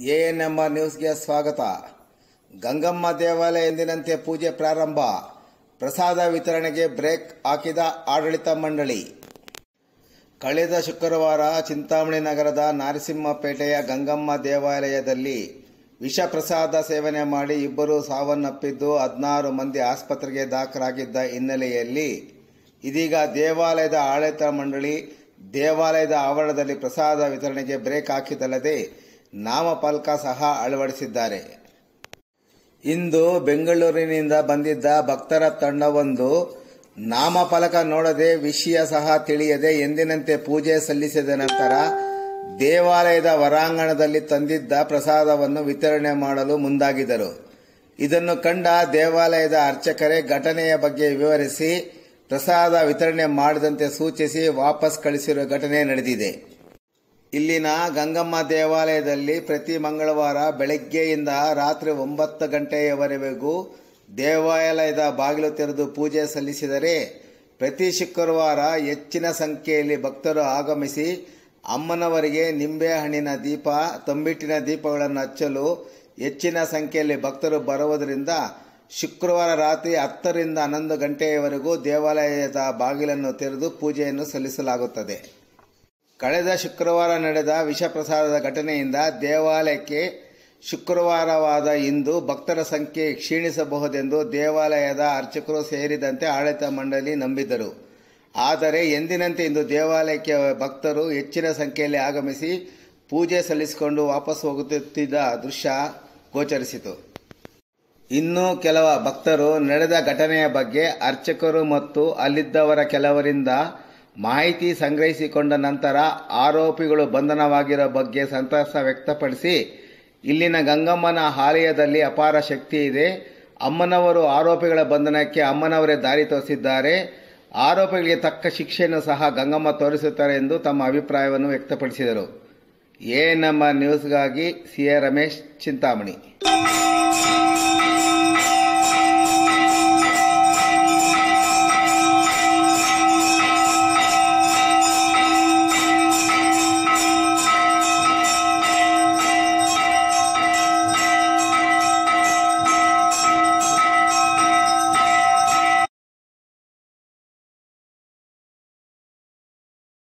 ANMR ನ್ಯೂಸ್ಗೆ ಸ್ವಾಗತ. ಗಂಗಮ್ಮ ದೇವಾಲಯ ಎಂದಿನಂತೆ ಪೂಜೆ ಪ್ರಾರಂಭ. ಪ್ರಸಾದ ವಿತರಣೆಗೆ ಬ್ರೇಕ್ ಹಾಕಿದ ಆಡಳಿತ ಮಂಡಳಿ. ಕಳೆದ ಶುಕ್ರವಾರ ಚಿಂತಾಮಣಿ ನಗರದ ನಾರಸಿಂಹಪೇಟೆಯ ಗಂಗಮ್ಮ ದೇವಾಲಯದಲ್ಲಿ ವಿಷ ಪ್ರಸಾದ ಸೇವನೆ ಮಾಡಿ ಇಬ್ಬರು ಸಾವನ್ನಪ್ಪಿದ್ದು ಹದಿನಾರು ಮಂದಿ ಆಸ್ಪತ್ರೆಗೆ ದಾಖಲಾಗಿದ್ದ ಹಿನ್ನೆಲೆಯಲ್ಲಿ ಇದೀಗ ದೇವಾಲಯದ ಆಡಳಿತ ಮಂಡಳಿ ದೇವಾಲಯದ ಆವರಣದಲ್ಲಿ ಪ್ರಸಾದ ವಿತರಣೆಗೆ ಬ್ರೇಕ್ ಹಾಕಿದಲ್ಲದೆ ನಾಮಫಲಕ ಸಹ ಅಳವಡಿಸಿದ್ದಾರೆ. ಇಂದು ಬೆಂಗಳೂರಿನಿಂದ ಬಂದಿದ್ದ ಭಕ್ತರ ತಂಡವೊಂದು ನಾಮಫಲಕ ನೋಡದೆ ವಿಷಯ ಸಹ ತಿಳಿಯದೆ ಎಂದಿನಂತೆ ಪೂಜೆ ಸಲ್ಲಿಸಿದ ನಂತರ ದೇವಾಲಯದ ಹೊರಾಂಗಣದಲ್ಲಿ ತಂದಿದ್ದ ಪ್ರಸಾದವನ್ನು ವಿತರಣೆ ಮಾಡಲು ಮುಂದಾಗಿದ್ದರು. ಇದನ್ನು ಕಂಡ ದೇವಾಲಯದ ಅರ್ಚಕರೇ ಘಟನೆಯ ಬಗ್ಗೆ ವಿವರಿಸಿ ಪ್ರಸಾದ ವಿತರಣೆ ಮಾಡದಂತೆ ಸೂಚಿಸಿ ವಾಪಸ್ ಕಳಿಸಿರುವ ಘಟನೆ ನಡೆದಿದೆ. ಇಲ್ಲಿನ ಗಂಗಮ್ಮ ದೇವಾಲಯದಲ್ಲಿ ಪ್ರತಿ ಮಂಗಳವಾರ ಬೆಳಗ್ಗೆಯಿಂದ ರಾತ್ರಿ ಒಂಬತ್ತು ಗಂಟೆಯವರೆಗೂ ದೇವಾಲಯದ ಬಾಗಿಲು ತೆರೆದು ಪೂಜೆ ಸಲ್ಲಿಸಿದರೆ ಪ್ರತಿ ಶುಕ್ರವಾರ ಹೆಚ್ಚಿನ ಸಂಖ್ಯೆಯಲ್ಲಿ ಭಕ್ತರು ಆಗಮಿಸಿ ಅಮ್ಮನವರಿಗೆ ನಿಂಬೆಹಣ್ಣಿನ ದೀಪ, ತಂಬಿಟ್ಟಿನ ದೀಪಗಳನ್ನು ಹಚ್ಚಲು ಹೆಚ್ಚಿನ ಸಂಖ್ಯೆಯಲ್ಲಿ ಭಕ್ತರು ಬರುವುದರಿಂದ ಶುಕ್ರವಾರ ರಾತ್ರಿ ಹತ್ತರಿಂದ ಹನ್ನೊಂದು ಗಂಟೆಯವರೆಗೂ ದೇವಾಲಯದ ಬಾಗಿಲನ್ನು ತೆರೆದು ಪೂಜೆಯನ್ನು ಸಲ್ಲಿಸಲಾಗುತ್ತದೆ. ಕಳೆದ ಶುಕ್ರವಾರ ನಡೆದ ವಿಷ ಪ್ರಸಾದದ ಘಟನೆಯಿಂದ ದೇವಾಲಯಕ್ಕೆ ಶುಕ್ರವಾರವಾದ ಇಂದು ಭಕ್ತರ ಸಂಖ್ಯೆ ಕ್ಷೀಣಿಸಬಹುದೆಂದು ದೇವಾಲಯದ ಅರ್ಚಕರು ಸೇರಿದಂತೆ ಆಡಳಿತ ಮಂಡಳಿ ನಂಬಿದ್ದರು. ಆದರೆ ಎಂದಿನಂತೆ ಇಂದು ದೇವಾಲಯಕ್ಕೆ ಭಕ್ತರು ಹೆಚ್ಚಿನ ಸಂಖ್ಯೆಯಲ್ಲಿ ಆಗಮಿಸಿ ಪೂಜೆ ಸಲ್ಲಿಸಿಕೊಂಡು ವಾಪಸ್ ಹೋಗುತ್ತಿದ್ದ ದೃಶ್ಯ ಗೋಚರಿಸಿತು. ಇನ್ನು ಕೆಲವ ಭಕ್ತರು ನಡೆದ ಘಟನೆಯ ಬಗ್ಗೆ ಅರ್ಚಕರು ಮತ್ತು ಅಲ್ಲಿದ್ದವರ ಕೆಲವರಿಂದ ಮಾಹಿತಿ ಸಂಗ್ರಹಿಸಿಕೊಂಡ ನಂತರ ಆರೋಪಿಗಳು ಬಂಧನವಾಗಿರೋ ಬಗ್ಗೆ ಸಂತಸ ವ್ಯಕ್ತಪಡಿಸಿ, ಇಲ್ಲಿನ ಗಂಗಮ್ಮನ ಆಲಯದಲ್ಲಿ ಅಪಾರ ಶಕ್ತಿ ಇದೆ. ಅಮ್ಮನವರು ಆರೋಪಿಗಳ ಬಂಧನಕ್ಕೆ ಅಮ್ಮನವರೇ ದಾರಿ ತೋರಿಸಿದ್ದಾರೆ. ಆರೋಪಿಗಳಿಗೆ ತಕ್ಕ ಶಿಕ್ಷೆಯನ್ನು ಸಹ ಗಂಗಮ್ಮ ತೋರಿಸುತ್ತಾರೆ ಎಂದು ತಮ್ಮ ಅಭಿಪ್ರಾಯವನ್ನು ವ್ಯಕ್ತಪಡಿಸಿದರು. ಎ ನಮ್ಮ ನ್ಯೂಸ್ಗಾಗಿ ಸಿ ಎ ರಮೇಶ್ ಚಿಂತಾಮಣಿ.